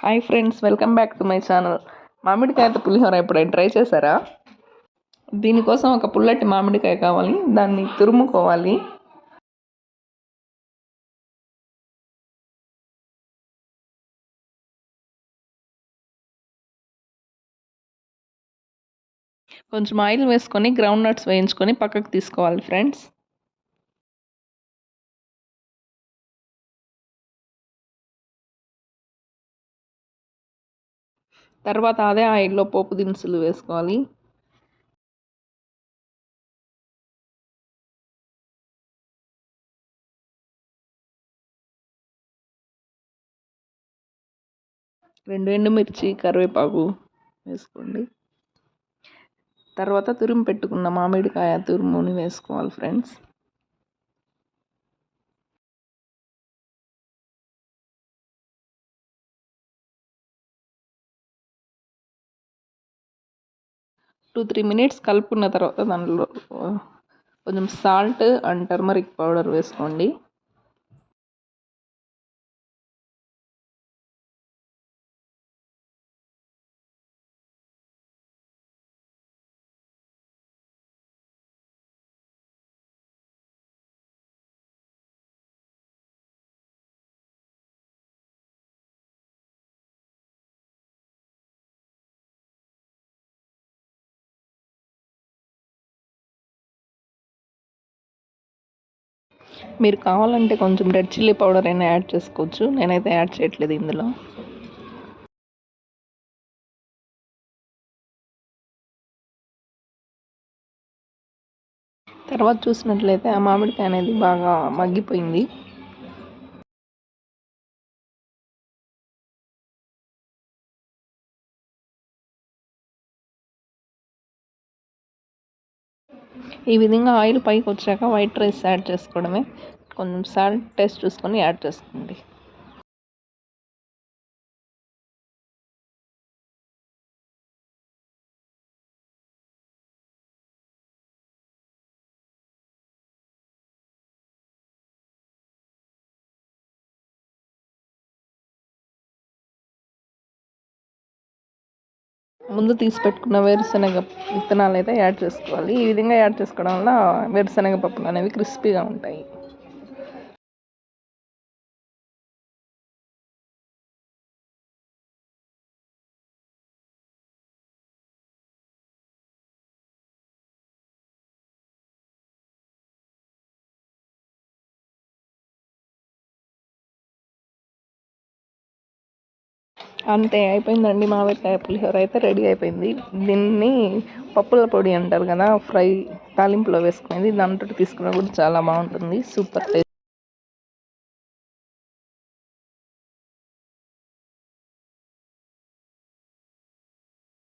Hi friends welcome back to my channel మామిడికాయతో పులిహోర ఎప్పుడైనా try చేశారా? దీనికోసం ఒక పుల్లటి మామిడికాయ కావాలి దాన్ని తురుముకోవాలి. కొంచెం ఆయిల్ వేసుకొని గ్రౌండ్ నట్స్ వేయించుకొని పక్కకు తీసుకోవాలి ఫ్రెండ్స్ తర్వాత అదే ఆయిల్లో పోపు దినుసులు వేసుకోవాలి. రెండు ఎండుమిర్చి కరివేపాకు వేసుకోండి. తర్వాత తురుము పెట్టుకున్న మామిడికాయ తురుముని వేసుకోవాలి ఫ్రెండ్స్. టూ త్రీ మినిట్స్ కలుపుకున్న తర్వాత దానిలో కొంచెం సాల్ట్ అండ్ టర్మరిక్ పౌడర్ వేసుకోండి. మీరు కావాలంటే కొంచెం రెడ్ చిల్లీ పౌడర్ అయినా యాడ్ చేసుకోవచ్చు. నేనైతే యాడ్ చేయట్లేదు ఇందులో. తర్వాత చూసినట్లయితే ఆ మామిడికాయ అనేది బాగా మగ్గిపోయింది. ఈ విధంగా ఆయిల్ పైకి వచ్చాక వైట్ రైస్ యాడ్ చేసుకోవడమే. కొంచెం సాల్ట్ టేస్ట్ చూసుకొని యాడ్ చేసుకోండి. ముందు తీసి పెట్టుకున్న వేరుశనగ విత్తనాలు అయితే యాడ్ చేసుకోవాలి. ఈ విధంగా యాడ్ చేసుకోవడం వల్ల వేరుశనగ పప్పులు అనేవి క్రిస్పీగా ఉంటాయి. అంతే అయిపోయిందండి మామిడికాయ పులిహోర అయితే రెడీ అయిపోయింది. దీన్ని పప్పుల పొడి అంటారు కదా ఫ్రై తాలింపులో వేసుకునేది దాంతో తీసుకున్నా కూడా చాలా బాగుంటుంది సూపర్ టేస్ట్.